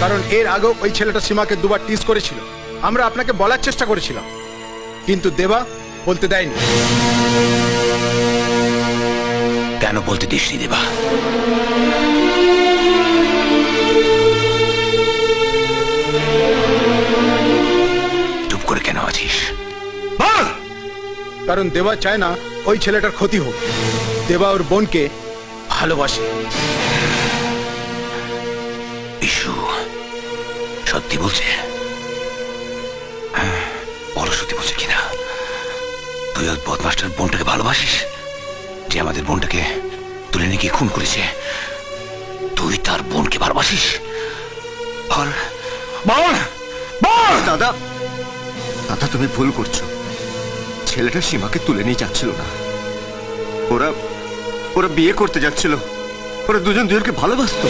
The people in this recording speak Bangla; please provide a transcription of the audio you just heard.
কারণ এর আগেও ওই ছেলেটা সীমাকে দুবার টিজ করেছিল। আমরা আপনাকে বলার চেষ্টা করেছিলাম। কিন্তু দেবা বলতে দেয়নি। কেন বলতে দিসনি দেবা? চুপ করে কেন আছিস? বল! কারণ দেবা চায় না ওই ছেলেটার ক্ষতি হোক। দেবা ওর বোনকে ভালোবাসে। সত্যি বলছে? হ্যাঁ, বলো সত্যি বলছে কিনা? তুই ওই বদমাস্টার বোনটাকে ভালোবাসিস? যে আমাদের বোনটাকে তুলে নিয়ে গিয়ে খুন করেছে। তুই তার বোনকে ভালোবাসিস? বল বল বল দাদা দাদা তুমি ভুল করছ। ছেলেটা সীমাকে তুলে নিয়ে যাচ্ছিল না। ওরা ওরা বিয়ে করতে যাচ্ছিল। ওরা দুজন দুজনকে ভালোবাসতো।